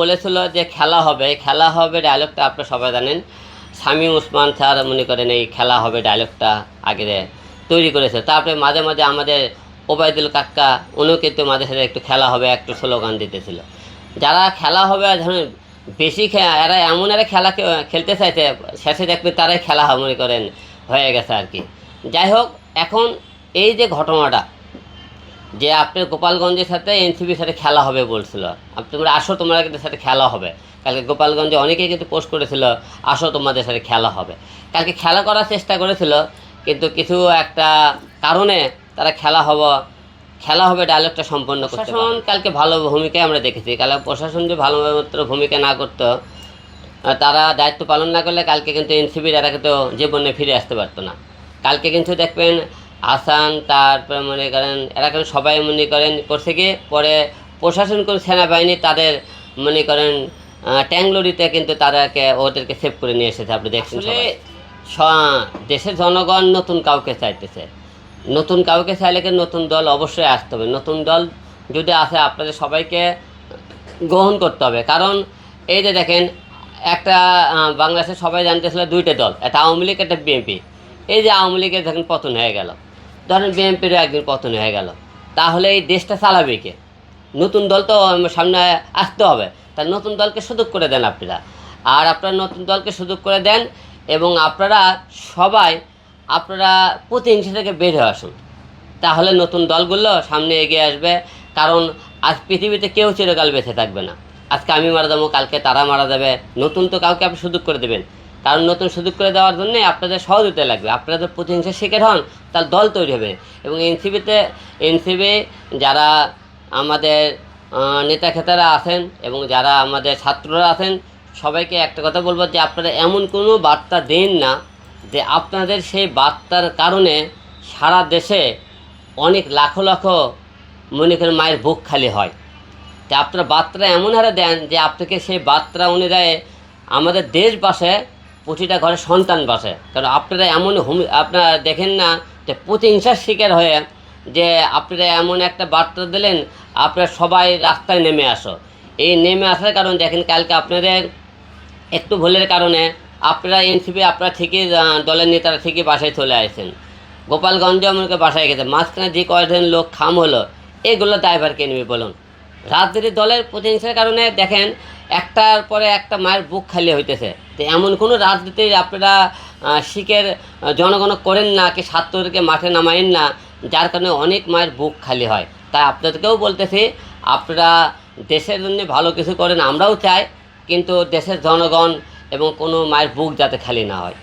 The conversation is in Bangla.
বলেছিল যে খেলা হবে খেলা হবে ডায়লগটা আপনারা সবাই জানেন। শামীম উসমান স্যার মনে করেন এই খেলা হবে ডায়লগটা আগে তৈরি করেছে। তারপরে মাঝে মাঝে আমাদের ওবায়দুল কাক্কা উনিও কিন্তু মাঝে সাথে একটু খেলা হবে একটু স্লোগান দিতেছিল। যারা খেলা হবে ধরুন বেশি এরা এমন এরা খেলা খেলতে চাইছে, শেষে দেখবে তারাই খেলা মনে করেন হয়ে গেছে আর কি। যাই হোক, এখন এই যে ঘটনাটা যে আপনার গোপালগঞ্জের সাথে এনসিবির সাথে খেলা হবে বলছিল। আপনি তোমরা আসো তোমার সাথে খেলা হবে। কালকে গোপালগঞ্জে অনেকেই কিন্তু পোস্ট করেছিল আসো তোমাদের সাথে খেলা হবে। কালকে খেলা করার চেষ্টা করেছিল কিন্তু কিছু একটা কারণে তারা খেলা হব খেলা হবে ডায়লগটা সম্পন্ন করতে প্রশাসন কালকে ভালো ভূমিকায় আমরা দেখেছি। কালকে প্রশাসন যে ভালো ভূমিকা না করতো তারা দায়িত্ব পালন না করলে কালকে কিন্তু এনসিবির এরা কিন্তু জীবনে ফিরে আসতে পারতো না। কালকে কিন্তু দেখবেন আসান তারপরে মনে করেন এরা সবাই মনে করেন করছে কি? পরে প্রশাসন করে সেনাবাহিনী তাদের মনে করেন ট্যাংলোরিতে কিন্তু তাদেরকে ওদেরকে সেভ করে নিয়ে এসেছে। আপনি দেখছেন দেশের জনগণ নতুন কাউকে চাইতেছে। নতুন কাউকে চাইলে কিন্তু নতুন দল অবশ্যই আসতে হবে। নতুন দল যদি আসে আপনাদের সবাইকে গ্রহণ করতে হবে। কারণ এই যে দেখেন একটা বাংলাদেশে সবাই জানতেছিল দুইটা দল। একটা আওয়ামী লীগ একটা বিএনপি। এই যে আওয়ামী লীগের দেখেন পতন হয়ে গেল। ধরেন বিএনপিরও একদিন পতন হয়ে গেল। তাহলে এই দেশটা চালাবে কে? নতুন দল তো সামনে আসতে হবে। তার নতুন দলকে সুযোগ করে দেন আপনারা। আর আপনারা নতুন দলকে সুযোগ করে দেন এবং আপনারা সবাই আপনারা প্রতিহিংসা থেকে বের হয়ে আসুন। তাহলে নতুন দলগুলো সামনে এগিয়ে আসবে। কারণ আজ পৃথিবীতে কেউ চিরকাল বেঁচে থাকবে না। আজকে আমি মারা যাব, কালকে তারা মারা যাবে। নতুন তো কাউকে আপনি সুযোগ করে দেবেন। কারণ নতুন সুযোগ করে দেওয়ার জন্যে আপনাদের সহযোগিতা লাগবে। আপনারা যদি প্রতিহিংসা শিকার হন তাহলে দল তৈরি হবে। এবং এনসিবিতে এনসিবি যারা আমাদের নেতা খেতারা আছেন এবং যারা আমাদের ছাত্ররা আছেন, সবাইকে একটা কথা বলব যে আপনারা এমন কোনো বার্তা দেন না যে আপনাদের সেই বার্তার কারণে সারা দেশে অনেক লাখো লাখো মনে করেন মায়ের বুক খালি হয়। তা আপনারা বার্তা এমন হারে দেন যে আপনাকে সেই বার্তা অনুযায়ী আমাদের দেশ বাসে প্রতিটা ঘরে সন্তান বাসে। কারণ আপনারা এমন হুমি আপনারা দেখেন না যে প্রতিহিংসার শিকার হয়ে যে আপনারা এমন একটা বার্তা দিলেন, আপনারা সবাই রাস্তায় নেমে আসো। এই নেমে আসার কারণ দেখেন কালকে আপনাদের একটু ভুলের কারণে আপনারা এনসিপি, আপনারা ঠিকই দলের নেতারা ঠিকই বাসায় চলে আসেন। গোপালগঞ্জে আমাকে বাসায় গেছে মাঝখানে যে কয়েকজন লোক খাম হলো, এগুলো ড্রাইভারকে নেবে বলুন। রাজনীতি দলের প্রতিহিংসার কারণে দেখেন একটার পরে একটা মায়ের বুক খালি হইতেছে। তো এমন কোনো রাজনীতি আপনারা শিখের জনগণ করেন না, কি ছাত্রদেরকে মাঠে নামাইন না, যার কারণে অনেক মায়ের বুক খালি হয়। তাই আপনাদেরকেও বলতেছি, আপনারা দেশের জন্য ভালো কিছু করেন, আমরাও চাই, কিন্তু দেশের জনগণ এবং কোনো মায়ের বুক যাতে খালি না হয়।